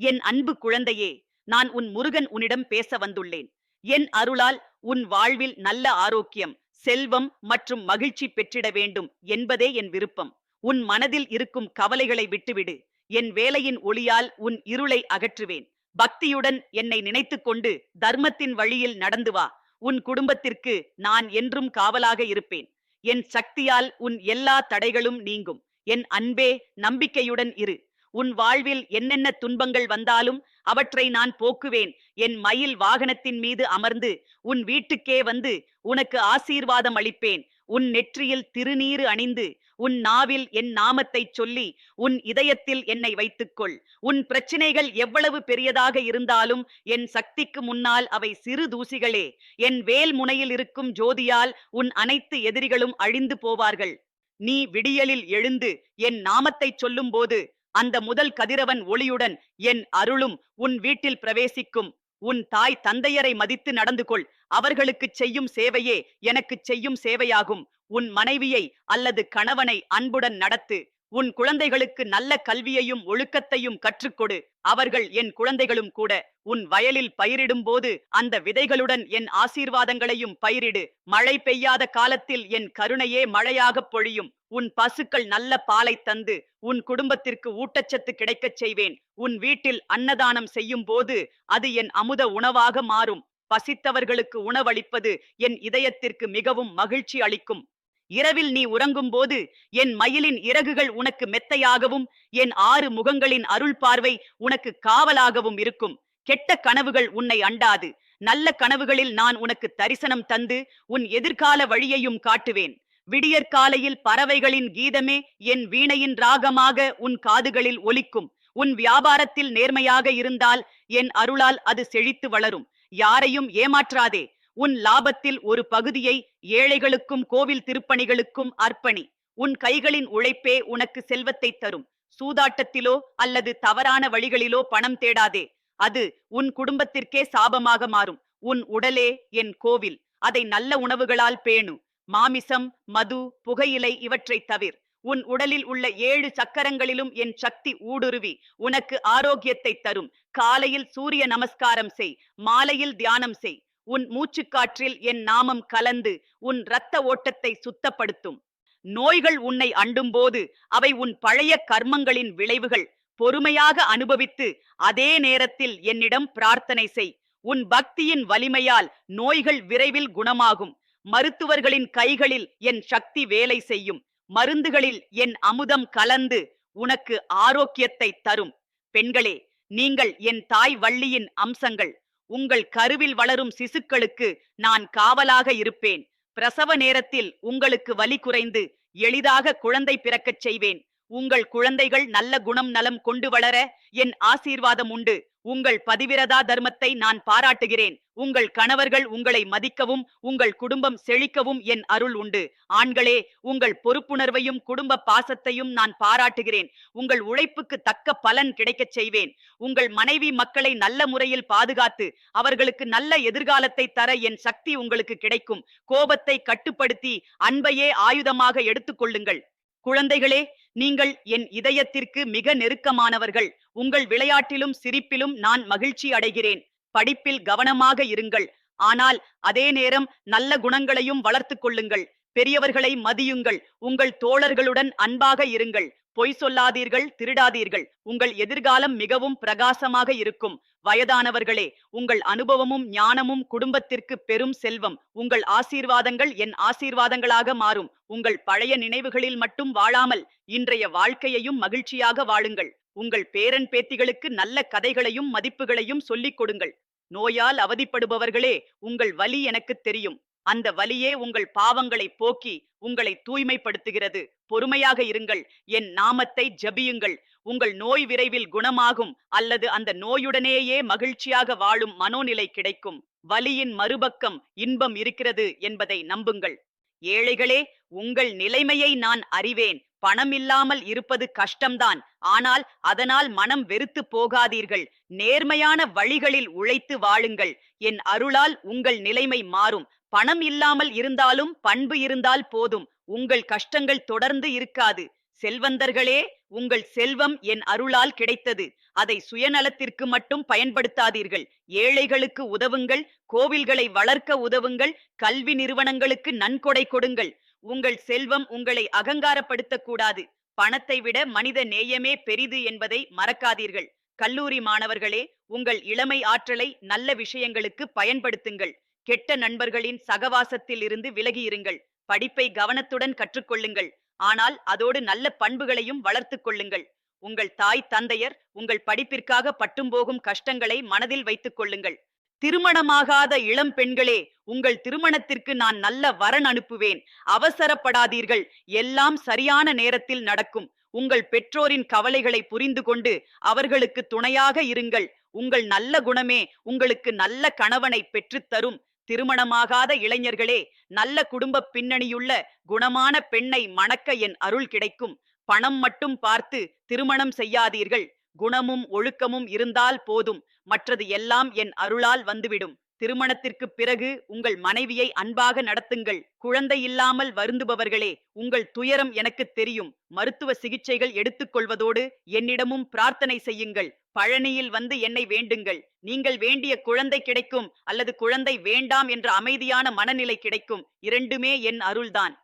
என் அன்பு குழந்தையே நான் உன் முருகன் உன்னிடம் பேச வந்துள்ளேன். என் அருளால் உன் வாழ்வில் நல்ல ஆரோக்கியம் செல்வம் மற்றும் மகிழ்ச்சி பெற்றிட வேண்டும் என்பதே என் விருப்பம். உன் மனதில் இருக்கும் கவலைகளை விட்டுவிடு. என் வேலையின் ஒளியால் உன் இருளை அகற்றுவேன். பக்தியுடன் என்னை நினைத்துக்கொண்டு தர்மத்தின் வழியில் நடந்து வா. உன் குடும்பத்திற்கு நான் என்றும் காவலாக இருப்பேன். என் சக்தியால் உன் எல்லா தடைகளும் நீங்கும். என் அன்பே நம்பிக்கையுடன் இரு. உன் வாழ்வில் என்னென்ன துன்பங்கள் வந்தாலும் அவற்றை நான் போக்குவேன். என் மயில் வாகனத்தின் மீது அமர்ந்து உன் வீட்டுக்கே வந்து உனக்கு ஆசீர்வாதம் அளிப்பேன். உன் நெற்றியில் திருநீறு அணிந்து உன் நாவில் என் நாமத்தைச் சொல்லி உன் இதயத்தில் என்னை வைத்துக்கொள். உன் பிரச்சனைகள் எவ்வளவு பெரியதாக இருந்தாலும் என் சக்திக்கு முன்னால் அவை சிறு தூசிகளே. என் வேல் முனையில் இருக்கும் ஜோதியால் உன் அனைத்து எதிரிகளும் அழிந்து போவார்கள். நீ விடியலில் எழுந்து என் நாமத்தைச் சொல்லும்போது அந்த முதல் கதிரவன் ஒளியுடன் என் அருளும் உன் வீட்டில் பிரவேசிக்கும். உன் தாய் தந்தையரை மதித்து நடந்து கொள் அவர்களுக்கு செய்யும் சேவையே எனக்கு செய்யும் சேவையாகும். உன் மனைவியை அல்லது கணவனை அன்புடன் நடத்து. உன் குழந்தைகளுக்கு நல்ல கல்வியையும் ஒழுக்கத்தையும் கற்றுக்கொடு. அவர்கள் என் குழந்தைகளும் கூட உன் வயலில் பயிரிடும் போது அந்த விதைகளுடன் என் ஆசீர்வாதங்களையும் பயிரிடு. மழை பெய்யாத காலத்தில் என் கருணையே மழையாகப் பொழியும். உன் பசுக்கள் நல்ல பாலை தந்து உன் குடும்பத்திற்கு ஊட்டச்சத்து கிடைக்கச் செய்வேன். உன் வீட்டில் அன்னதானம் செய்யும் போது அது என் அமுத உணவாக மாறும். பசித்தவர்களுக்கு உணவளிப்பது என் இதயத்திற்கு மிகவும் மகிழ்ச்சி அளிக்கும். இரவில் நீ உறங்கும் போது என் மயிலின் இறகுகள் உனக்கு மெத்தையாகவும் என் ஆறு முகங்களின் அருள் பார்வை உனக்கு காவலாகவும் இருக்கும். கெட்ட கனவுகள் உன்னை அண்டாது. நல்ல கனவுகளில் நான் உனக்கு தரிசனம் தந்து உன் எதிர்கால வழியையும் காட்டுவேன். விடியற்காலையில் பறவைகளின் கீதமே என் வீணையின் ராகமாக உன் காதுகளில் ஒலிக்கும். உன் வியாபாரத்தில் நேர்மையாக இருந்தால் என் அருளால் அது செழித்து வளரும். யாரையும் ஏமாற்றாதே. உன் லாபத்தில் ஒரு பகுதியை ஏழைகளுக்கும் கோவில் திருப்பணிகளுக்கும் அர்ப்பணி. உன் கைகளின் உழைப்பே உனக்கு செல்வத்தை தரும். சூதாட்டத்திலோ அல்லது தவறான வழிகளிலோ பணம் தேடாதே. அது உன் குடும்பத்திற்கே சாபமாக மாறும். உன் உடலே என் கோவில். அதை நல்ல உணவுகளால் பேணு. மாமிசம் மது புகையிலை இவற்றை தவிர். உன் உடலில் உள்ள ஏழு சக்கரங்களிலும் என் சக்தி ஊடுருவி. உனக்கு ஆரோக்கியத்தை தரும். காலையில் சூரிய நமஸ்காரம் செய். மாலையில் தியானம் செய். உன் மூச்சுக்காற்றில் என் நாமம் கலந்து உன் இரத்த ஓட்டத்தை சுத்தப்படுத்தும். நோய்கள் உன்னை அண்டும்போது அவை உன் பழைய கர்மங்களின் விளைவுகள். பொறுமையாக அனுபவித்து அதே நேரத்தில் என்னிடம் பிரார்த்தனை செய். உன் பக்தியின் வலிமையால் நோய்கள் விரைவில் குணமாகும். மருத்துவர்களின் கைகளில் என் சக்தி வேலை செய்யும். மருந்துகளில் என் அமுதம் கலந்து உனக்கு ஆரோக்கியத்தை தரும். பெண்களே நீங்கள் என் தாய் வள்ளியின் அம்சங்கள். உங்கள் கருவில் வளரும் சிசுக்களுக்கு நான் காவலாக இருப்பேன். பிரசவ நேரத்தில் உங்களுக்கு வலி குறைந்து எளிதாக குழந்தை பிறக்கச் செய்வேன். உங்கள் குழந்தைகள் நல்ல குணம் நலம் கொண்டு வளர என் ஆசீர்வாதம் உண்டு. உங்கள் பதிவிரதா தர்மத்தை நான் பாராட்டுகிறேன். உங்கள் கணவர்கள் உங்களை மதிக்கவும் உங்கள் குடும்பம் செழிக்கவும் என் அருள் உண்டு. ஆண்களே உங்கள் பொறுப்புணர்வையும் குடும்ப பாசத்தையும் நான் பாராட்டுகிறேன். உங்கள் உழைப்புக்கு தக்க பலன் கிடைக்கச் செய்வேன். உங்கள் மனைவி மக்களை நல்ல முறையில் பாதுகாத்து அவர்களுக்கு நல்ல எதிர்காலத்தை தர என் சக்தி உங்களுக்கு கிடைக்கும். கோபத்தை கட்டுப்படுத்தி அன்பையே ஆயுதமாக எடுத்துக்கொள்ளுங்கள் குழந்தைகளே நீங்கள் என் இதயத்திற்கு மிக நெருக்கமானவர்கள். உங்கள் விளையாட்டிலும் சிரிப்பிலும் நான் மகிழ்ச்சி அடைகிறேன். படிப்பில் கவனமாக இருங்கள். ஆனால் அதே நேரம் நல்ல குணங்களையும் வளர்த்துக் கொள்ளுங்கள். பெரியவர்களை மதியுங்கள். உங்கள் தோழர்களுடன் அன்பாக இருங்கள். பொய் சொல்லாதீர்கள் திருடாதீர்கள். உங்கள் எதிர்காலம் மிகவும் பிரகாசமாக இருக்கும். வயதானவர்களே உங்கள் அனுபவமும் ஞானமும் குடும்பத்திற்கு பெரும் செல்வம். உங்கள் ஆசீர்வாதங்கள் என் ஆசீர்வாதங்களாக மாறும். உங்கள் பழைய நினைவுகளில் மட்டும் வாழாமல் இன்றைய வாழ்க்கையையும் மகிழ்ச்சியாக வாழுங்கள். உங்கள் பேரன் பேத்திகளுக்கு நல்ல கதைகளையும் மதிப்புகளையும் சொல்லிக் கொடுங்கள். நோயால் அவதிப்படுபவர்களே உங்கள் வலி எனக்கு தெரியும். அந்த வலியே உங்கள் பாவங்களை போக்கி உங்களை தூய்மைப்படுத்துகிறது. பொறுமையாக இருங்கள். என் நாமத்தை ஜபியுங்கள். உங்கள் நோய் விரைவில் குணமாகும் அல்லது அந்த நோயுடனேயே மகிழ்ச்சியாக வாழும் மனோநிலை கிடைக்கும். வலியின் மறுபக்கம் இன்பம் இருக்கிறது என்பதை நம்புங்கள். ஏழைகளே உங்கள் நிலைமையை நான் அறிவேன். பணம் இல்லாமல் இருப்பது கஷ்டம்தான். ஆனால் அதனால் மனம் வெறுத்து போகாதீர்கள். நேர்மையான வழிகளில் உழைத்து வாழுங்கள். என் அருளால் உங்கள் நிலைமை மாறும். பணம் இல்லாமல் இருந்தாலும் பண்பு இருந்தால் போதும். உங்கள் கஷ்டங்கள் தொடர்ந்து இருக்காது. செல்வந்தர்களே உங்கள் செல்வம் என் அருளால் கிடைத்தது. அதை சுயநலத்திற்கு மட்டும் பயன்படுத்தாதீர்கள். ஏழைகளுக்கு உதவுங்கள் கோவில்களை வளர்க்க உதவுங்கள் கல்வி நிறுவனங்களுக்கு நன்கொடை கொடுங்கள். உங்கள் செல்வம் உங்களை அகங்காரப்படுத்தக்கூடாது. பணத்தை விட மனித நேயமே பெரிது என்பதை மறக்காதீர்கள். கல்லூரி மாணவர்களே உங்கள் இளமை ஆற்றலை நல்ல விஷயங்களுக்கு பயன்படுத்துங்கள். கெட்ட நண்பர்களின் சகவாசத்தில் இருந்து விலகியிருங்கள். படிப்பை கவனத்துடன் கற்றுக்கொள்ளுங்கள். ஆனால் அதோடு நல்ல பண்புகளையும் வளர்த்துக் கொள்ளுங்கள். உங்கள் தாய் தந்தையர் உங்கள் படிப்பிற்காக பட்டும் போகும் கஷ்டங்களை மனதில் வைத்துக் கொள்ளுங்கள். திருமணமாகாத இளம் பெண்களே உங்கள் திருமணத்திற்கு நான் நல்ல வரன் அனுப்புவேன். அவசரப்படாதீர்கள். எல்லாம் சரியான நேரத்தில் நடக்கும். உங்கள் பெற்றோரின் கவலைகளை புரிந்து கொண்டு அவர்களுக்கு துணையாக இருங்கள். உங்கள் நல்ல குணமே உங்களுக்கு நல்ல கணவனை பெற்றுத் தரும். திருமணமாகாத இளைஞர்களே நல்ல குடும்ப பின்னணியுள்ள குணமான பெண்ணை மணக்க என் அருள் கிடைக்கும். பணம் மட்டும் பார்த்து திருமணம் செய்யாதீர்கள். குணமும் ஒழுக்கமும் இருந்தால் போதும். மற்றது எல்லாம் என் அருளால் வந்துவிடும். திருமணத்திற்கு பிறகு உங்கள் மனைவியை அன்பாக நடத்துங்கள். குழந்தை இல்லாமல் வருந்துபவர்களே உங்கள் துயரம் எனக்கு தெரியும். மருத்துவ சிகிச்சைகள் எடுத்துக்கொள்வதோடு என்னிடமும் பிரார்த்தனை செய்யுங்கள். பழனியில் வந்து என்னை வேண்டுங்கள். நீங்கள் வேண்டிய குழந்தை கிடைக்கும் அல்லது குழந்தை வேண்டாம் என்ற அமைதியான மனநிலை கிடைக்கும். இரண்டுமே என் அருள்தான்.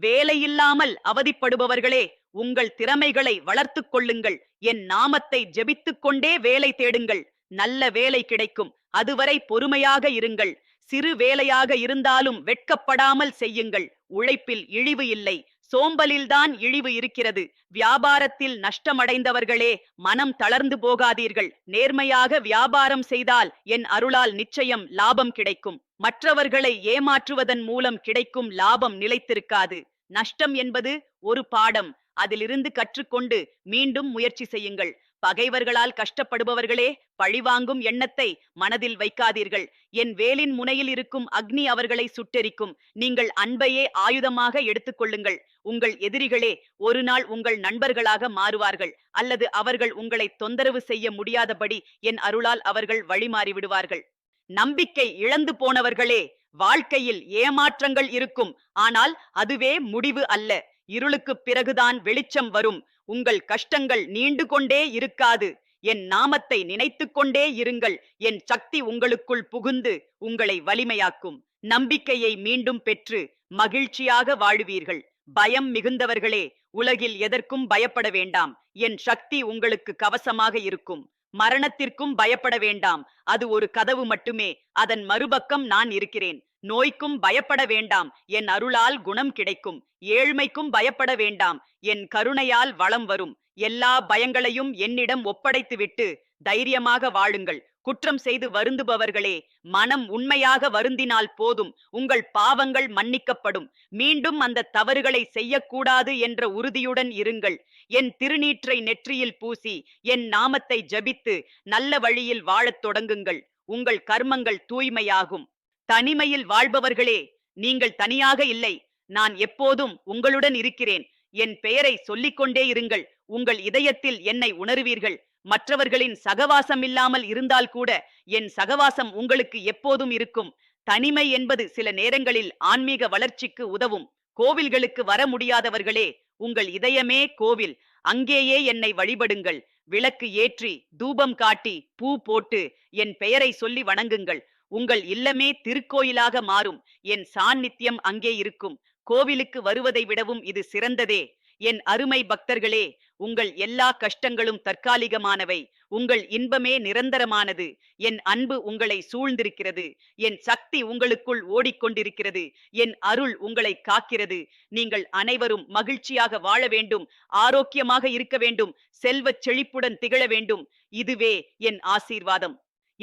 வேலையில்லாமல் அவதிப்படுபவர்களே உங்கள் திறமைகளை வளர்த்துக் கொள்ளுங்கள். என் நாமத்தை ஜெபித்துக் கொண்டே வேலை தேடுங்கள். நல்ல வேலை கிடைக்கும். அதுவரை பொறுமையாக இருங்கள். சிறு வேலையாக இருந்தாலும் வெட்கப்படாமல் செய்யுங்கள். உழைப்பில் இழிவு இல்லை. சோம்பலில்தான் இழிவு இருக்கிறது. வியாபாரத்தில் நஷ்டமடைந்தவர்களே மனம் தளர்ந்து போகாதீர்கள். நேர்மையாக வியாபாரம் செய்தால் என் அருளால் நிச்சயம் லாபம் கிடைக்கும். மற்றவர்களை ஏமாற்றுவதன் மூலம் கிடைக்கும் லாபம் நிலைத்திருக்காது. நஷ்டம் என்பது ஒரு பாடம். அதிலிருந்து கற்றுக்கொண்டு மீண்டும் முயற்சி செய்யுங்கள். பகைவர்களால் கஷ்டப்படுபவர்களே பழிவாங்கும் எண்ணத்தை மனதில் வைக்காதீர்கள். என் வேலின் முனையில் இருக்கும் அக்னி அவர்களை சுட்டெரிக்கும். நீங்கள் அன்பையே ஆயுதமாக எடுத்துக்கொள்ளுங்கள் உங்கள் எதிரிகளே ஒரு நாள் உங்கள் நண்பர்களாக மாறுவார்கள் அல்லது அவர்கள் உங்களை தொந்தரவு செய்ய முடியாதபடி என் அருளால் அவர்கள் வழிமாறி விடுவார்கள். நம்பிக்கை இழந்து போனவர்களே வாழ்க்கையில் ஏமாற்றங்கள் இருக்கும். ஆனால் அதுவே முடிவு அல்ல. இருளுக்குப் பிறகுதான் வெளிச்சம் வரும். உங்கள் கஷ்டங்கள் நீண்டு கொண்டே இருக்காது. என் நாமத்தை நினைத்துக் கொண்டே இருங்கள். என் சக்தி உங்களுக்குள் புகுந்து உங்களை வலிமையாக்கும். நம்பிக்கையை மீண்டும் பெற்று மகிழ்ச்சியாக வாழுவீர்கள். பயம் மிகுந்தவர்களே உலகில் எதற்கும் பயப்பட வேண்டாம். என் சக்தி உங்களுக்கு கவசமாக இருக்கும். மரணத்திற்கும் பயப்பட வேண்டாம். அது ஒரு கதவு மட்டுமே. அதன் மறுபக்கம் நான் இருக்கிறேன். நோய்க்கும் பயப்பட வேண்டாம். என் அருளால் குணம் கிடைக்கும். ஏழ்மைக்கும் பயப்பட வேண்டாம். என் கருணையால் வளம் வரும். எல்லா பயங்களையும் என்னிடம் ஒப்படைத்துவிட்டு தைரியமாக வாழுங்கள். குற்றம் செய்து வருந்துபவர்களே மனம் உண்மையாக வருந்தினால் போதும். உங்கள் பாவங்கள் மன்னிக்கப்படும். மீண்டும் அந்த தவறுகளை செய்யக்கூடாது என்ற உறுதியுடன் இருங்கள். என் திருநீற்றை நெற்றியில் பூசி என் நாமத்தை ஜபித்து நல்ல வழியில் வாழத் தொடங்குங்கள். உங்கள் கர்மங்கள் தூய்மையாகும். தனிமையில் வாழ்பவர்களே நீங்கள் தனியாக இல்லை. நான் எப்போதும் உங்களுடன் இருக்கிறேன். என் பெயரை சொல்லிக்கொண்டே இருங்கள். உங்கள் இதயத்தில் என்னை உணருவீர்கள். மற்றவர்களின் சகவாசம் இல்லாமல் இருந்தால் கூட என் சகவாசம் உங்களுக்கு எப்போதும் இருக்கும். தனிமை என்பது சில நேரங்களில் ஆன்மீக வளர்ச்சிக்கு உதவும். கோவில்களுக்கு வர முடியாதவர்களே உங்கள் இதயமே கோவில். அங்கேயே என்னை வழிபடுங்கள். விளக்கு ஏற்றி தூபம் காட்டி பூ போட்டு என் பெயரை சொல்லி வணங்குங்கள். உங்கள் இல்லமே திருக்கோயிலாக மாறும். என் சாநித்தியம் அங்கே இருக்கும். கோவிலுக்கு வருவதை விடவும் இது சிறந்ததே. என் அருமை பக்தர்களே உங்கள் எல்லா கஷ்டங்களும் தற்காலிகமானவை. உங்கள் இன்பமே நிரந்தரமானது. என் அன்பு உங்களை சூழ்ந்திருக்கிறது. என் சக்தி உங்களுக்குள் ஓடிக்கொண்டிருக்கிறது. என் அருள் உங்களை காக்கிறது. நீங்கள் அனைவரும் மகிழ்ச்சியாக வாழ வேண்டும். ஆரோக்கியமாக இருக்க வேண்டும். செல்வச் செழிப்புடன் திகழ வேண்டும். இதுவே என் ஆசீர்வாதம்.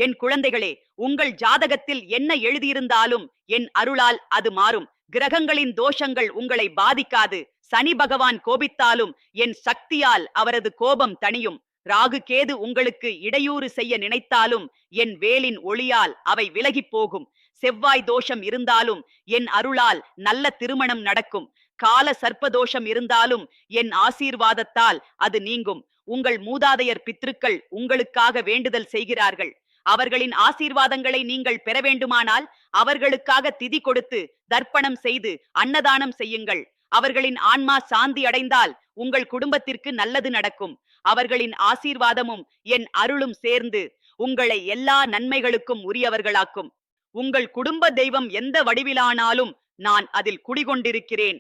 என் குழந்தைகளே உங்கள் ஜாதகத்தில் என்ன எழுதியிருந்தாலும் என் அருளால் அது மாறும். கிரகங்களின் தோஷங்கள் உங்களை பாதிக்காது. சனி பகவான் கோபித்தாலும் என் சக்தியால் அவரது கோபம் தணியும். ராகு கேது உங்களுக்கு இடையூறு செய்ய நினைத்தாலும் என் வேலின் ஒளியால் அவை விலகிப் போகும். செவ்வாய் தோஷம் இருந்தாலும் என் அருளால் நல்ல திருமணம் நடக்கும். கால சர்ப்ப தோஷம் இருந்தாலும் என் ஆசீர்வாதத்தால் அது நீங்கும். உங்கள் மூதாதையர் பித்ருக்கள் உங்களுக்காக வேண்டுதல் செய்கிறார்கள். அவர்களின் ஆசீர்வாதங்களை நீங்கள் பெற வேண்டுமானால் அவர்களுக்காக திதி கொடுத்து தர்ப்பணம் செய்து அன்னதானம் செய்யுங்கள். அவர்களின் ஆன்மா சாந்தி அடைந்தால் உங்கள் குடும்பத்திற்கு நல்லது நடக்கும். அவர்களின் ஆசீர்வாதமும் என் அருளும் சேர்ந்து உங்களை எல்லா நன்மைகளுக்கும் உரியவர்களாக்கும். உங்கள் குடும்ப தெய்வம் எந்த வடிவிலானாலும் நான் அதில் குடிகொண்டிருக்கிறேன்.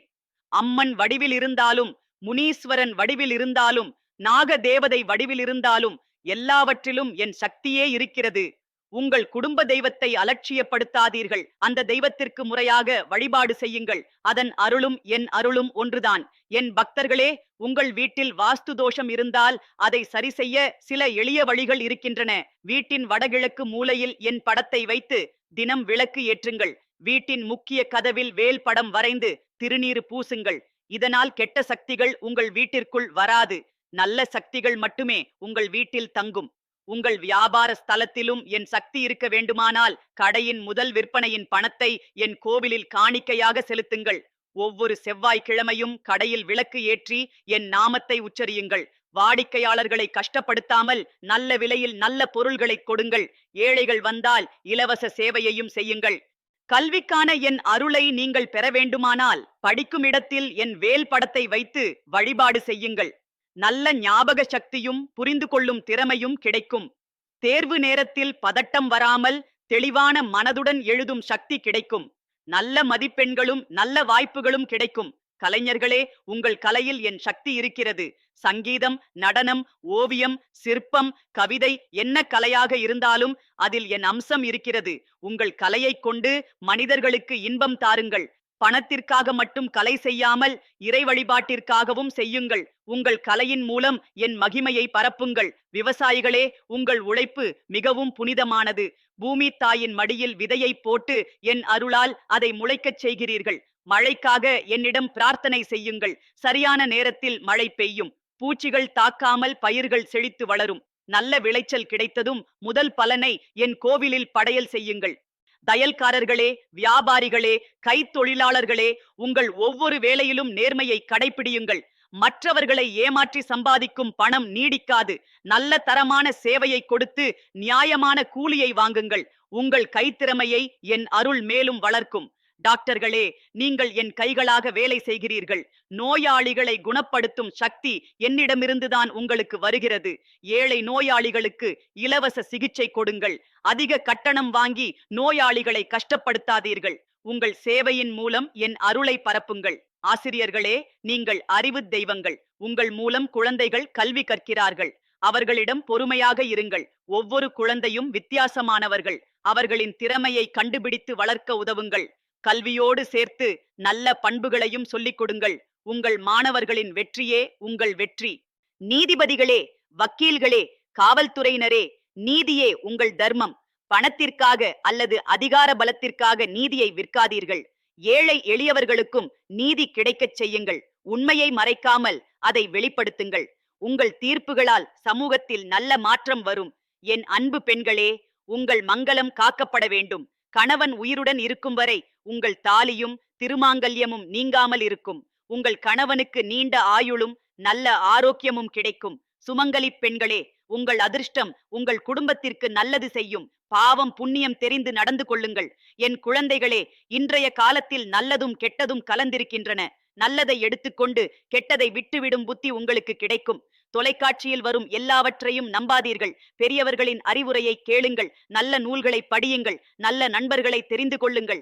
அம்மன் வடிவில் இருந்தாலும் முனீஸ்வரன் வடிவில் இருந்தாலும் நாக தேவதை வடிவில் இருந்தாலும் எல்லாவற்றிலும் என் சக்தியே இருக்கிறது. உங்கள் குடும்ப தெய்வத்தை அலட்சியப்படுத்தாதீர்கள். அந்த தெய்வத்திற்கு முறையாக வழிபாடு செய்யுங்கள். அதன் அருளும் என் அருளும் ஒன்றுதான். என் பக்தர்களே உங்கள் வீட்டில் வாஸ்து தோஷம் இருந்தால் அதை சரி செய்ய சில எளிய வழிகள் இருக்கின்றன. வீட்டின் வடகிழக்கு மூலையில் என் படத்தை வைத்து தினம் விளக்கு ஏற்றுங்கள். வீட்டின் முக்கிய கதவில் வேல் படம் வரைந்து திருநீறு பூசுங்கள். இதனால் கெட்ட சக்திகள் உங்கள் வீட்டிற்குள் வராது. நல்ல சக்திகள் மட்டுமே உங்கள் வீட்டில் தங்கும். உங்கள் வியாபார ஸ்தலத்திலும் என் சக்தி இருக்க வேண்டுமானால் கடையின் முதல் விற்பனையின் பணத்தை என் கோவிலில் காணிக்கையாக செலுத்துங்கள். ஒவ்வொரு செவ்வாய்க்கிழமையும் கடையில் விளக்கு ஏற்றி என் நாமத்தை உச்சரியுங்கள். வாடிக்கையாளர்களை கஷ்டப்படுத்தாமல் நல்ல விலையில் நல்ல பொருள்களை கொடுங்கள். ஏழைகள் வந்தால் இலவச சேவையையும் செய்யுங்கள். கல்விக்கான என் அருளை நீங்கள் பெற வேண்டுமானால் படிக்கும் இடத்தில் என் வேல் படத்தை வைத்து வழிபாடு செய்யுங்கள். நல்ல ஞாபக சக்தியும் புரிந்து கொள்ளும் திறமையும் கிடைக்கும். தேர்வு நேரத்தில் பதட்டம் வராமல் தெளிவான மனதுடன் எழுதும் சக்தி கிடைக்கும். நல்ல மதிப்பெண்களும் நல்ல வாய்ப்புகளும் கிடைக்கும். கலைஞர்களே உங்கள் கலையில் என் சக்தி இருக்கிறது. சங்கீதம் நடனம் ஓவியம் சிற்பம் கவிதை என்ன கலையாக இருந்தாலும் அதில் என் அம்சம் இருக்கிறது. உங்கள் கலையைக் கொண்டு மனிதர்களுக்கு இன்பம் தாருங்கள். பணத்திற்காக மட்டும் கலை செய்யாமல் இறை வழிபாட்டிற்காகவும் செய்யுங்கள். உங்கள் கலையின் மூலம் என் மகிமையை பரப்புங்கள். விவசாயிகளே உங்கள் உழைப்பு மிகவும் புனிதமானது. பூமி தாயின் மடியில் விதையை போட்டு என் அருளால் அதை முளைக்கச் செய்கிறீர்கள். மழைக்காக என்னிடம் பிரார்த்தனை செய்யுங்கள். சரியான நேரத்தில் மழை பெய்யும். பூச்சிகள் தாக்காமல் பயிர்கள் செழித்து வளரும். நல்ல விளைச்சல் கிடைத்ததும் முதல் பலனை என் கோவிலில் படையல் செய்யுங்கள். தையல்காரர்களே வியாபாரிகளே கைத்தொழிலாளர்களே உங்கள் ஒவ்வொரு வேலையிலும் நேர்மையை கடைபிடியுங்கள் மற்றவர்களை ஏமாற்றி சம்பாதிக்கும் பணம் நீடிக்காது. நல்ல தரமான சேவையை கொடுத்து நியாயமான கூலியை வாங்குங்கள். உங்கள் கைத்திறமையை என் அருள் மேலும் வளர்க்கும். டாக்டர்களே நீங்கள் என் கைகளாக வேலை செய்கிறீர்கள். நோயாளிகளை குணப்படுத்தும் சக்தி என்னிடமிருந்துதான் உங்களுக்கு வருகிறது. ஏழை நோயாளிகளுக்கு இலவச சிகிச்சை கொடுங்கள். அதிக கட்டணம் வாங்கி நோயாளிகளை கஷ்டப்படுத்தாதீர்கள். உங்கள் சேவையின் மூலம் என் அருளை பரப்புங்கள். ஆசிரியர்களே நீங்கள் அறிவு தெய்வங்கள். உங்கள் மூலம் குழந்தைகள் கல்வி கற்கிறார்கள். அவர்களிடம் பொறுமையாக இருங்கள். ஒவ்வொரு குழந்தையும் வித்தியாசமானவர்கள். அவர்களின் திறமையை கண்டுபிடித்து வளர்க்க உதவுங்கள். கல்வியோடு சேர்த்து நல்ல பண்புகளையும் சொல்லிக் கொடுங்கள். உங்கள் மாணவர்களின் வெற்றியே உங்கள் வெற்றி. நீதிபதிகளே வக்கீல்களே காவல்துறையினரே நீதியே உங்கள் தர்மம். பணத்திற்காக அல்லது அதிகார பலத்திற்காக நீதியை விற்காதீர்கள். ஏழை எளியவர்களுக்கும் நீதி கிடைக்கச் செய்யுங்கள். உண்மையை மறைக்காமல் அதை வெளிப்படுத்துங்கள். உங்கள் தீர்ப்புகளால் சமூகத்தில் நல்ல மாற்றம் வரும். என் அன்பு பெண்களே உங்கள் மங்களம் காக்கப்பட வேண்டும். கணவன் உயிருடன் இருக்கும் வரை உங்கள் தாலியும் திருமாங்கல்யமும் நீங்காமல் இருக்கும். உங்கள் கணவனுக்கு நீண்ட ஆயுளும் நல்ல ஆரோக்கியமும் கிடைக்கும். சுமங்கலி பெண்களே உங்கள் அதிர்ஷ்டம் உங்கள் குடும்பத்திற்கு நல்லது செய்யும். பாவம் புண்ணியம் தெரிந்து நடந்து கொள்ளுங்கள். என் குழந்தைகளே இன்றைய காலத்தில் நல்லதும் கெட்டதும் கலந்திருக்கின்றன. நல்லதை எடுத்துக்கொண்டு கெட்டதை விட்டுவிடும் புத்தி உங்களுக்கு கிடைக்கும். தொலைக்காட்சியில் வரும் எல்லாவற்றையும் நம்பாதீர்கள். பெரியவர்களின் அறிவுரையை கேளுங்கள். நல்ல நூல்களை படியுங்கள். நல்ல நண்பர்களை தெரிந்து கொள்ளுங்கள்.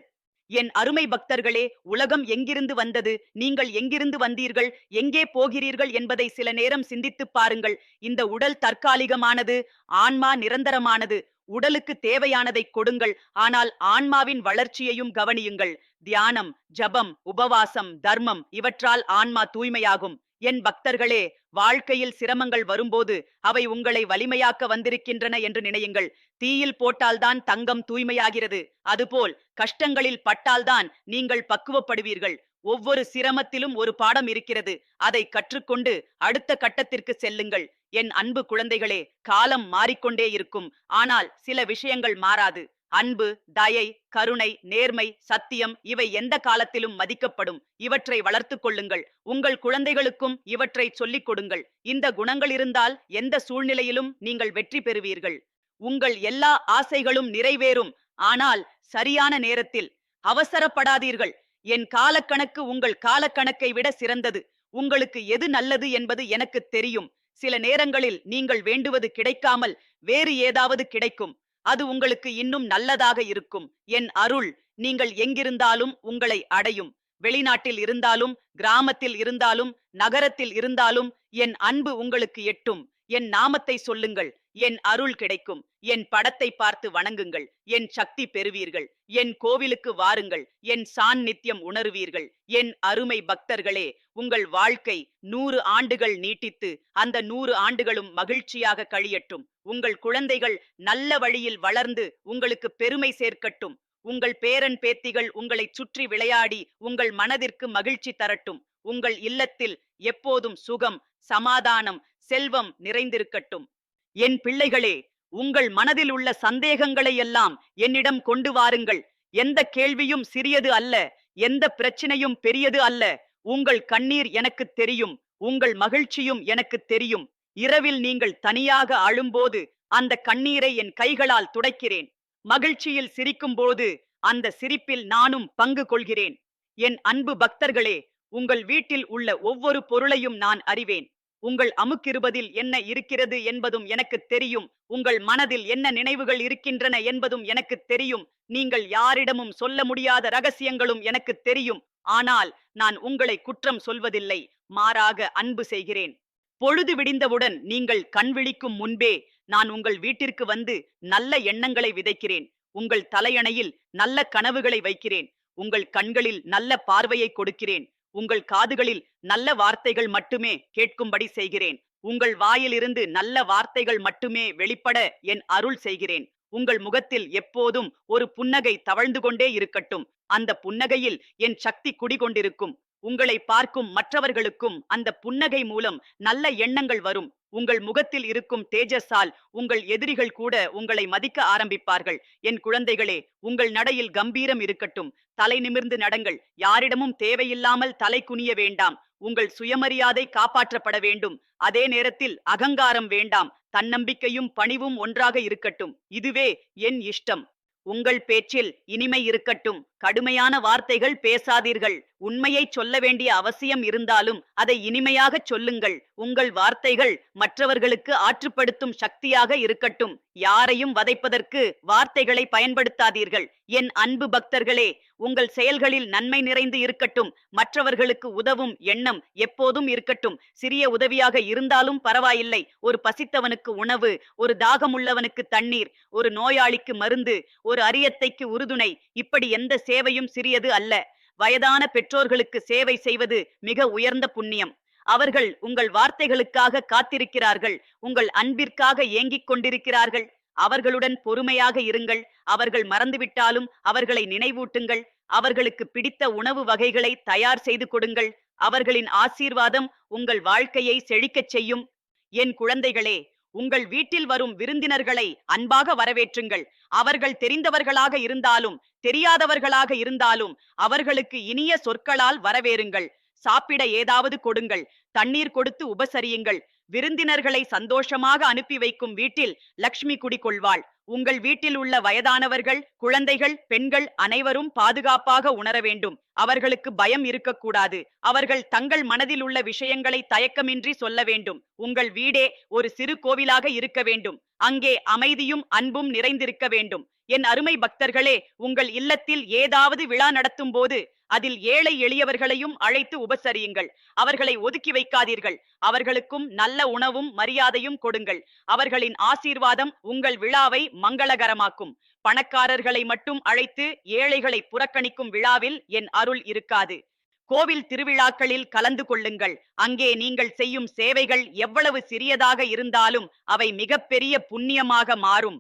என் அருமை பக்தர்களே உலகம் எங்கிருந்து வந்தது? நீங்கள் எங்கிருந்து வந்தீர்கள்? எங்கே போகிறீர்கள் என்பதை சில நேரம் சிந்தித்துப் பாருங்கள். இந்த உடல் தற்காலிகமானது ஆன்மா நிரந்தரமானது. உடலுக்கு தேவையானதை கொடுங்கள். ஆனால் ஆன்மாவின் வளர்ச்சியையும் கவனியுங்கள். தியானம் ஜபம் உபவாசம் தர்மம் இவற்றால் ஆன்மா தூய்மையாகும். என் பக்தர்களே வாழ்க்கையில் சிரமங்கள் வரும்போது அவை உங்களை வலிமையாக்க வந்திருக்கின்றன என்று நினையுங்கள். தீயில் போட்டால்தான் தங்கம் தூய்மையாகிறது. அதுபோல் கஷ்டங்களில் பட்டால்தான் நீங்கள் பக்குவப்படுவீர்கள். ஒவ்வொரு சிரமத்திலும் ஒரு பாடம் இருக்கிறது. அதை கற்றுக்கொண்டு அடுத்த கட்டத்திற்கு செல்லுங்கள். என் அன்பு குழந்தைகளே காலம் மாறிக்கொண்டே இருக்கும். ஆனால் சில விஷயங்கள் மாறாது. அன்பு தயை கருணை நேர்மை சத்தியம் இவை எந்த காலத்திலும் மதிக்கப்படும். இவற்றை வளர்த்துக் கொள்ளுங்கள். உங்கள் குழந்தைகளுக்கும் இவற்றை சொல்லிக் கொடுங்கள். இந்த குணங்கள் இருந்தால் எந்த சூழ்நிலையிலும் நீங்கள் வெற்றி பெறுவீர்கள். உங்கள் எல்லா ஆசைகளும் நிறைவேறும். ஆனால் சரியான நேரத்தில் அவசரப்படாதீர்கள். என் காலக்கணக்கு உங்கள் காலக்கணக்கை விட சிறந்தது. உங்களுக்கு எது நல்லது என்பது எனக்கு தெரியும். சில நேரங்களில் நீங்கள் வேண்டுவது கிடைக்காமல் வேறு ஏதாவது கிடைக்கும். அது உங்களுக்கு இன்னும் நல்லதாக இருக்கும். என் அருள் நீங்கள் எங்கிருந்தாலும் உங்களை அடையும். வெளிநாட்டில் இருந்தாலும் கிராமத்தில் இருந்தாலும் நகரத்தில் இருந்தாலும் என் அன்பு உங்களுக்கு எட்டும். என் நாமத்தை சொல்லுங்கள். என் அருள் கிடைக்கும். என் படத்தை பார்த்து வணங்குங்கள். என் சக்தி பெறுவீர்கள். என் கோவிலுக்கு வாருங்கள். என் சாநித்தியம் உணருவீர்கள். என் அருமை பக்தர்களே உங்கள் வாழ்க்கை நூறு ஆண்டுகள் நீட்டித்து அந்த நூறு ஆண்டுகளும் மகிழ்ச்சியாக கழியட்டும். உங்கள் குழந்தைகள் நல்ல வழியில் வளர்ந்து உங்களுக்கு பெருமை சேர்க்கட்டும். உங்கள் பேரன் பேத்திகள் உங்களைச் சுற்றி விளையாடி உங்கள் மனதிற்கு மகிழ்ச்சி தரட்டும். உங்கள் இல்லத்தில் எப்போதும் சுகம் சமாதானம் செல்வம் நிறைந்திருக்கட்டும். என் பிள்ளைகளே உங்கள் மனதில் உள்ள சந்தேகங்களை எல்லாம் என்னிடம் கொண்டு வாருங்கள். எந்த கேள்வியும் சிறியது அல்ல எந்த பிரச்சனையும் பெரியது அல்ல. உங்கள் கண்ணீர் எனக்கு தெரியும் உங்கள் மகிழ்ச்சியும் எனக்கு தெரியும். இரவில் நீங்கள் தனியாக அழும்போது அந்த கண்ணீரை என் கைகளால் துடைக்கிறேன். மகிழ்ச்சியில் சிரிக்கும் போது அந்த சிரிப்பில் நானும் பங்கு கொள்கிறேன். என் அன்பு பக்தர்களே உங்கள் வீட்டில் உள்ள ஒவ்வொரு பொருளையும் நான் அறிவேன். உங்கள் அமுக்கிருபதில் என்ன இருக்கிறது என்பதும் எனக்கு தெரியும். உங்கள் மனதில் என்ன நினைவுகள் இருக்கின்றன என்பதும் எனக்கு தெரியும். நீங்கள் யாரிடமும் சொல்ல முடியாத ரகசியங்களும் எனக்கு தெரியும். ஆனால் நான் உங்களை குற்றம் சொல்வதில்லை. மாறாக அன்பு செய்கிறேன். பொழுது விடிந்தவுடன் நீங்கள் கண் விழிக்கும் முன்பே நான் உங்கள் வீட்டிற்கு வந்து நல்ல எண்ணங்களை விதைக்கிறேன். உங்கள் தலையணையில் நல்ல கனவுகளை வைக்கிறேன். உங்கள் கண்களில் நல்ல பார்வையை கொடுக்கிறேன். உங்கள் காதுகளில் நல்ல வார்த்தைகள் மட்டுமே கேட்கும்படி செய்கிறேன். உங்கள் வாயிலிருந்து நல்ல வார்த்தைகள் மட்டுமே வெளிப்பட என் அருள் செய்கிறேன். உங்கள் முகத்தில் எப்போதும் ஒரு புன்னகை தவழ்ந்து கொண்டே இருக்கட்டும். அந்த புன்னகையில் என் சக்தி குடிகொண்டிருக்கும். உங்களை பார்க்கும் மற்றவர்களுக்கும் அந்த புன்னகை மூலம் நல்ல எண்ணங்கள் வரும். உங்கள் முகத்தில் இருக்கும் தேஜஸால் உங்கள் எதிரிகள் கூட உங்களை மதிக்க ஆரம்பிப்பார்கள். என் குழந்தைகளே உங்கள் நடையில் கம்பீரம் இருக்கட்டும். தலை நிமிர்ந்து நடங்கள். யாரிடமும் தேவையில்லாமல் தலை குனிய வேண்டாம். உங்கள் சுயமரியாதை காப்பாற்றப்பட வேண்டும். அதே நேரத்தில் அகங்காரம் வேண்டாம். தன்னம்பிக்கையும் பணிவும் ஒன்றாக இருக்கட்டும். இதுவே என் இஷ்டம். உங்கள் பேச்சில் இனிமை இருக்கட்டும். கடுமையான வார்த்தைகள் பேசாதீர்கள். உண்மையை சொல்ல வேண்டிய அவசியம் இருந்தாலும் அதை இனிமையாகச் சொல்லுங்கள். உங்கள் வார்த்தைகள் மற்றவர்களுக்கு ஆற்றுப்படுத்தும் சக்தியாக இருக்கட்டும். யாரையும் வதைப்பதற்கு வார்த்தைகளை பயன்படுத்தாதீர்கள். என் அன்பு பக்தர்களே உங்கள் செயல்களில் நன்மை நிறைந்து இருக்கட்டும். மற்றவர்களுக்கு உதவும் எண்ணம் எப்போதும் இருக்கட்டும். சிறிய உதவியாக இருந்தாலும் பரவாயில்லை. ஒரு பசித்தவனுக்கு உணவு ஒரு தாகமுள்ளவனுக்கு தண்ணீர் ஒரு நோயாளிக்கு மருந்து ஒரு அரியத்தைக்கு உறுதுணை. இப்படி எந்த சேவையும் சிறியது அல்ல. வயதான பெற்றோர்களுக்கு சேவை செய்வது மிக உயர்ந்த புண்ணியம். அவர்கள் உங்கள் வார்த்தைகளுக்காக காத்திருக்கிறார்கள். உங்கள் அன்பிற்காக ஏங்கிக் கொண்டிருக்கிறார்கள். அவர்களுடன் பொறுமையாக இருங்கள். அவர்கள் மறந்துவிட்டாலும் அவர்களை நினைவூட்டுங்கள். அவர்களுக்கு பிடித்த உணவு வகைகளை தயார் செய்து கொடுங்கள். அவர்களின் ஆசீர்வாதம் உங்கள் வாழ்க்கையை செழிக்கச் செய்யும். என் குழந்தைகளே உங்கள் வீட்டில் வரும் விருந்தினர்களை அன்பாக வரவேற்றுங்கள். அவர்கள் தெரிந்தவர்களாக இருந்தாலும் தெரியாதவர்களாக இருந்தாலும் அவர்களுக்கு இனிய சொற்களால் வரவேறுங்கள். சாப்பிட ஏதாவது கொடுங்கள். தண்ணீர் கொடுத்து உபசரியுங்கள். விருந்தினர்களை சந்தோஷமாக அனுப்பி வைக்கும் வீட்டில் லக்ஷ்மி குடிகொள்வாள். உங்கள் வீட்டில் உள்ள வயதானவர்கள் குழந்தைகள் பெண்கள் அனைவரும் பாதுகாப்பாக உணர வேண்டும். அவர்களுக்கு பயம் இருக்கக்கூடாது. அவர்கள் தங்கள் மனதில் உள்ள விஷயங்களை தயக்கமின்றி சொல்ல வேண்டும். உங்கள் வீடே ஒரு சிறு கோவிலாக இருக்க வேண்டும். அங்கே அமைதியும் அன்பும் நிறைந்திருக்க வேண்டும். என் அருமை பக்தர்களே உங்கள் இல்லத்தில் ஏதாவது விழா நடத்தும் போது அதில் ஏழை எளியவர்களையும் அழைத்து உபசரியுங்கள். அவர்களை ஒதுக்கி வைக்காதீர்கள். அவர்களுக்கும் நல்ல உணவும் மரியாதையும் கொடுங்கள். அவர்களின் ஆசீர்வாதம் உங்கள் விழாவை மங்களகரமாக்கும். பணக்காரர்களை மட்டும் அழைத்து ஏழைகளை புறக்கணிக்கும் விழாவில் என் அருள் இருக்காது. கோவில் திருவிழாக்களில் கலந்து கொள்ளுங்கள். அங்கே நீங்கள் செய்யும் சேவைகள் எவ்வளவு சிறியதாக இருந்தாலும் அவை மிகப்பெரிய புண்ணியமாக மாறும்.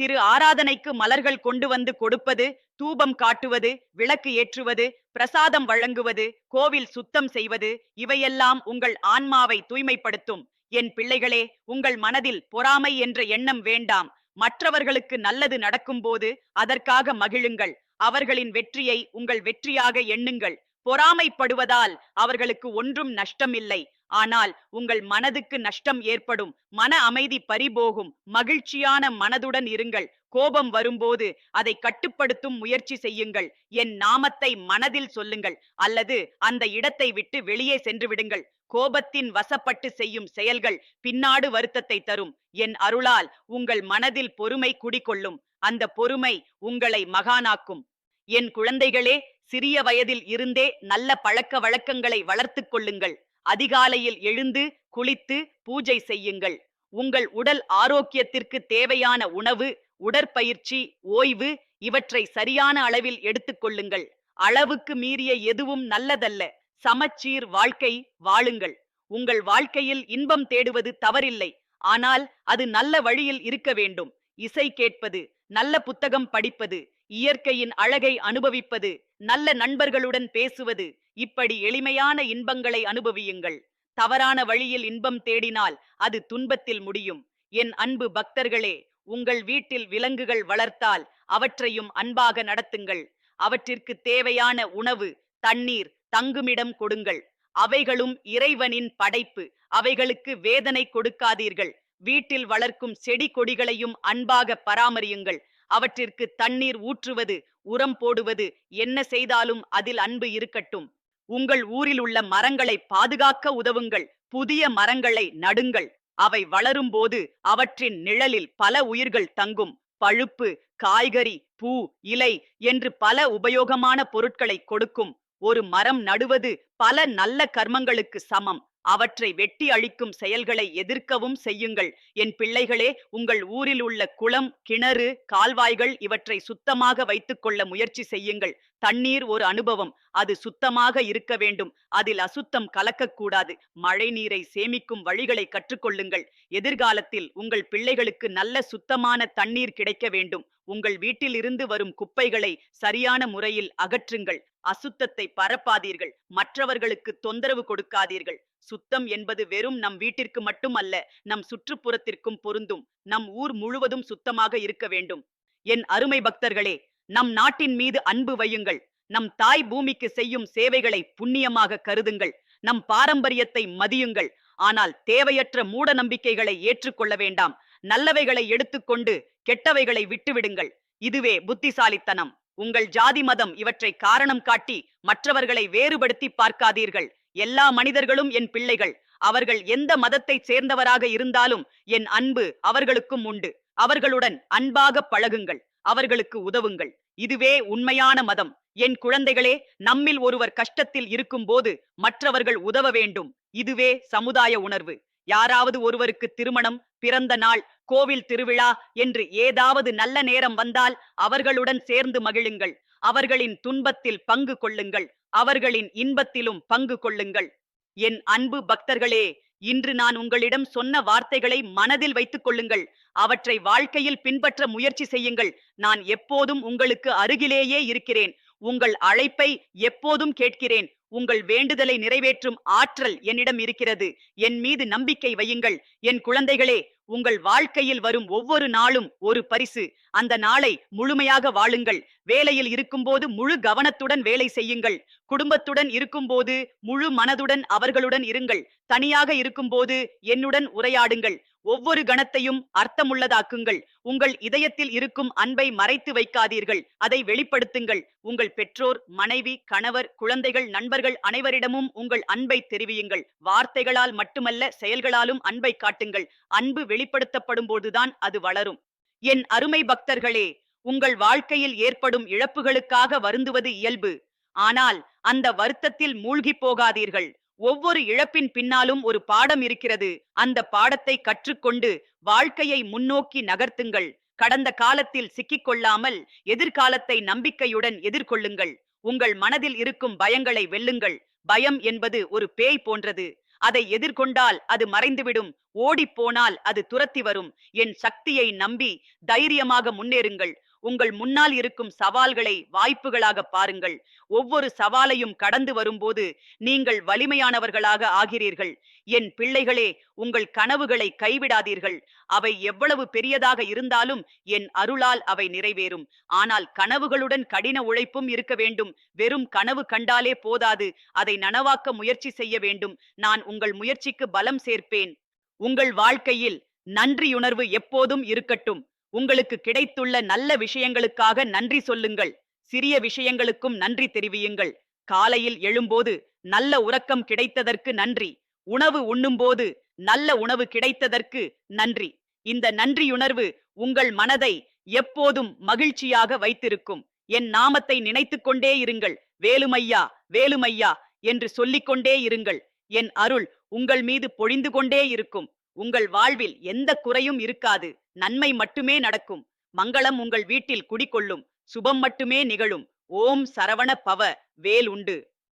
திரு ஆராதனைக்கு மலர்கள் கொண்டு வந்து கொடுப்பது தூபம் காட்டுவது விளக்கு ஏற்றுவது பிரசாதம் வழங்குவது கோவில் சுத்தம் செய்வது இவையெல்லாம் உங்கள் ஆன்மாவை தூய்மைப்படுத்தும். என் பிள்ளைகளே உங்கள் மனதில் பொறாமை என்ற எண்ணம் வேண்டாம். மற்றவர்களுக்கு நல்லது நடக்கும்போது அதற்காக மகிழுங்கள். அவர்களின் வெற்றியை உங்கள் வெற்றியாக எண்ணுங்கள். பொறாமைப்படுவதால் அவர்களுக்கு ஒன்றும் நஷ்டமில்லை. ஆனால் உங்கள் மனதுக்கு நஷ்டம் ஏற்படும். மன அமைதி பறிபோகும். மகிழ்ச்சியான மனதுடன் இருங்கள். கோபம் வரும்போது அதை கட்டுப்படுத்தும் முயற்சி செய்யுங்கள். என் நாமத்தை மனதில் சொல்லுங்கள். அல்லது அந்த இடத்தை விட்டு வெளியே சென்று விடுங்கள். கோபத்தின் வசப்பட்டு செய்யும் செயல்கள் பின்னாடு வருத்தத்தை தரும். என் அருளால் உங்கள் மனதில் பொறுமை குடிகொள்ளும். அந்த பொறுமை உங்களை மகானாக்கும். என் குழந்தைகளே சிறிய வயதில் இருந்தே நல்ல பழக்க வழக்கங்களை வளர்த்துக் கொள்ளுங்கள். அதிகாலையில் எழுந்து குளித்து பூஜை செய்யுங்கள். உங்கள் உடல் ஆரோக்கியத்திற்கு தேவையான உணவு உடற்பயிற்சி ஓய்வு இவற்றை சரியான அளவில் எடுத்துக்கொள்ளுங்கள் அளவுக்கு மீறிய எதுவும் நல்லதல்ல. சமச்சீர் வாழ்க்கை வாழுங்கள். உங்கள் வாழ்க்கையில் இன்பம் தேடுவது தவறில்லை. ஆனால் அது நல்ல வழியில் இருக்க வேண்டும். இசை கேட்பது நல்ல புத்தகம் படிப்பது இயற்கையின் அழகை அனுபவிப்பது நல்ல நண்பர்களுடன் பேசுவது இப்படி எளிமையான இன்பங்களை அனுபவியுங்கள். தவறான வழியில் இன்பம் தேடினால் அது துன்பத்தில் முடியும். என் அன்பு பக்தர்களே உங்கள் வீட்டில் விலங்குகள் வளர்த்தால் அவற்றையும் அன்பாக நடத்துங்கள். அவற்றிற்கு தேவையான உணவு தண்ணீர் தங்குமிடம் கொடுங்கள். அவைகளும் இறைவனின் படைப்பு. அவைகளுக்கு வேதனை கொடுக்காதீர்கள். வீட்டில் வளர்க்கும் செடி கொடிகளையும் அன்பாக பராமரியுங்கள். அவற்றிற்கு தண்ணீர் ஊற்றுவது உரம் போடுவது என்ன செய்தாலும் அதில் அன்பு இருக்கட்டும். உங்கள் ஊரில் உள்ள மரங்களை பாதுகாக்க உதவுங்கள். புதிய மரங்களை நடுங்கள். அவை வளரும்போது அவற்றின் நிழலில் பல உயிர்கள் தங்கும். பழுப்பு காய்கறி பூ இலை என்று பல உபயோகமான பொருட்களை கொடுக்கும். ஒரு மரம் நடுவது பல நல்ல கர்மங்களுக்கு சமம். அவற்றை வெட்டி அழிக்கும் செயல்களை எதிர்க்கவும் செய்யுங்கள். என் பிள்ளைகளே உங்கள் ஊரில் உள்ள குளம் கிணறு கால்வாய்கள் இவற்றை சுத்தமாக வைத்துக்கொள்ள முயற்சி செய்யுங்கள். தண்ணீர் ஒரு அனுபவம். அது சுத்தமாக இருக்க வேண்டும். அதில் அசுத்தம் கலக்கக்கூடாது மழை நீரை சேமிக்கும் வழிகளை கற்றுக்கொள்ளுங்கள். எதிர்காலத்தில் உங்கள் பிள்ளைகளுக்கு நல்ல சுத்தமான தண்ணீர் கிடைக்க வேண்டும். உங்கள் வீட்டிலிருந்து வரும் குப்பைகளை சரியான முறையில் அகற்றுங்கள். அசுத்தத்தை பரப்பாதீர்கள். மற்றவர்களுக்கு தொந்தரவு கொடுக்காதீர்கள். சுத்தம் என்பது வெறும் நம் வீட்டிற்கு மட்டுமல்ல நம் சுற்றுப்புறத்திற்கும் பொருந்தும். நம் ஊர் முழுவதும் சுத்தமாக இருக்க வேண்டும். என் அருமை பக்தர்களே நம் நாட்டின் மீது அன்பு வையுங்கள். நம் தாய் பூமிக்கு செய்யும் சேவைகளை புண்ணியமாக கருதுங்கள். நம் பாரம்பரியத்தை மதியுங்கள். ஆனால் தேவையற்ற மூட நம்பிக்கைகளை ஏற்றுக்கொள்ள வேண்டாம். நல்லவைகளை எடுத்துக்கொண்டு கெட்டவைகளை விட்டுவிடுங்கள். இதுவே புத்திசாலித்தனம். உங்கள் ஜாதி மதம் இவற்றை காரணம் காட்டி மற்றவர்களை வேறுபடுத்தி பார்க்காதீர்கள். எல்லா மனிதர்களும் என் பிள்ளைகள். அவர்கள் எந்த மதத்தை சேர்ந்தவராக இருந்தாலும் என் அன்பு அவர்களுக்கும் உண்டு. அவர்களுடன் அன்பாக பழகுங்கள். அவர்களுக்கு உதவுங்கள். இதுவே உண்மையான மதம். என் குழந்தைகளே நம்மில் ஒருவர் கஷ்டத்தில் இருக்கும்போது மற்றவர்கள் உதவ வேண்டும். இதுவே சமுதாய உணர்வு. யாராவது ஒருவருக்கு திருமணம் பிறந்த நாள் கோவில் திருவிழா என்று ஏதாவது நல்ல நேரம் வந்தால் அவர்களுடன் சேர்ந்து மகிழுங்கள். அவர்களின் துன்பத்தில் பங்கு கொள்ளுங்கள். அவர்களின் இன்பத்திலும் பங்கு கொள்ளுங்கள். என் அன்பு பக்தர்களே இன்று நான் உங்களிடம் சொன்ன வார்த்தைகளை மனதில் வைத்துக் கொள்ளுங்கள். அவற்றை வாழ்க்கையில் பின்பற்ற முயற்சி செய்யுங்கள். நான் எப்போதும் உங்களுக்கு அருகிலேயே இருக்கிறேன். உங்கள் அழைப்பை எப்போதும் கேட்கிறேன். உங்கள் வேண்டுதலை நிறைவேற்றும் ஆற்றல் என்னிடம் இருக்கிறது. என் மீது நம்பிக்கை வையுங்கள். என் குழந்தைகளே உங்கள் வாழ்க்கையில் வரும் ஒவ்வொரு நாளும் ஒரு பரிசு. அந்த நாளை முழுமையாக வாழுங்கள். வேலையில் இருக்கும்போது முழு கவனத்துடன் வேலை செய்யுங்கள். குடும்பத்துடன் இருக்கும்போது முழு மனதுடன் அவர்களுடன் இருங்கள். தனியாக இருக்கும்போது என்னுடன் உரையாடுங்கள். ஒவ்வொரு கணத்தையும் அர்த்தமுள்ளதாக்குங்கள். உங்கள் இதயத்தில் இருக்கும் அன்பை மறைத்து வைக்காதீர்கள். அதை வெளிப்படுத்துங்கள். உங்கள் பெற்றோர் மனைவி கணவர் குழந்தைகள் நண்பர்கள் அனைவரிடமும் உங்கள் அன்பை தெரிவியுங்கள். வார்த்தைகளால் மட்டுமல்ல செயல்களாலும் அன்பை காட்டுங்கள். அன்பு வெளிப்படுத்தப்படும் போதுதான் அது வளரும். என் அருமை பக்தர்களே உங்கள் வாழ்க்கையில் ஏற்படும் இழப்புகளுக்காக வருந்துவது இயல்பு. ஆனால் அந்த வருத்தத்தில் மூழ்கி போகாதீர்கள். ஒவ்வொரு இழப்பின் பின்னாலும் ஒரு பாடம் இருக்கிறது. அந்த பாடத்தை கற்றுக்கொண்டு வாழ்க்கையை முன்னோக்கி நகர்த்துங்கள். கடந்த காலத்தில் சிக்கிக்கொள்ளாமல் எதிர்காலத்தை நம்பிக்கையுடன் எதிர்கொள்ளுங்கள். உங்கள் மனதில் இருக்கும் பயங்களை வெல்லுங்கள். பயம் என்பது ஒரு பேய் போன்றது. அதை எதிர்கொண்டால் அது மறைந்துவிடும். ஓடிப்போனால் அது துரத்தி வரும். என் சக்தியை நம்பி தைரியமாக முன்னேறுங்கள். உங்கள் முன்னால் இருக்கும் சவால்களை வாய்ப்புகளாக பாருங்கள். ஒவ்வொரு சவாலையும் கடந்து வரும்போது நீங்கள் வலிமையானவர்களாக ஆகிறீர்கள். என் பிள்ளைகளே உங்கள் கனவுகளை கைவிடாதீர்கள். அவை எவ்வளவு பெரியதாக இருந்தாலும் என் அருளால் அவை நிறைவேறும். ஆனால் கனவுகளுடன் கடின உழைப்பும் இருக்க வேண்டும். வெறும் கனவு கண்டாலே போதாது. அதை நனவாக்க முயற்சி செய்ய வேண்டும். நான் உங்கள் முயற்சிக்கு பலம் சேர்ப்பேன். உங்கள் வாழ்க்கையில் நன்றியுணர்வு எப்போதும் இருக்கட்டும். உங்களுக்கு கிடைத்துள்ள நல்ல விஷயங்களுக்காக நன்றி சொல்லுங்கள். சிறிய விஷயங்களுக்கும் நன்றி தெரிவியுங்கள். காலையில் எழும்போது நல்ல உறக்கம் கிடைத்ததற்கு நன்றி. உணவு உண்ணும்போது நல்ல உணவு கிடைத்ததற்கு நன்றி. இந்த நன்றியுணர்வு உங்கள் மனதை எப்போதும் மகிழ்ச்சியாக வைத்திருக்கும். என் நாமத்தை நினைத்துக்கொண்டே இருங்கள். வேலுமையா வேலுமையா என்று சொல்லிக்கொண்டே இருங்கள். என் அருள் உங்கள் மீது பொழிந்து கொண்டே இருக்கும். உங்கள் வாழ்வில் எந்த குறையும் இருக்காது. நன்மை மட்டுமே நடக்கும். மங்களம் உங்கள் வீட்டில் குடிகொள்ளும். சுபம் மட்டுமே நிகழும். ஓம் சரவண பவ. வேல் உண்டு.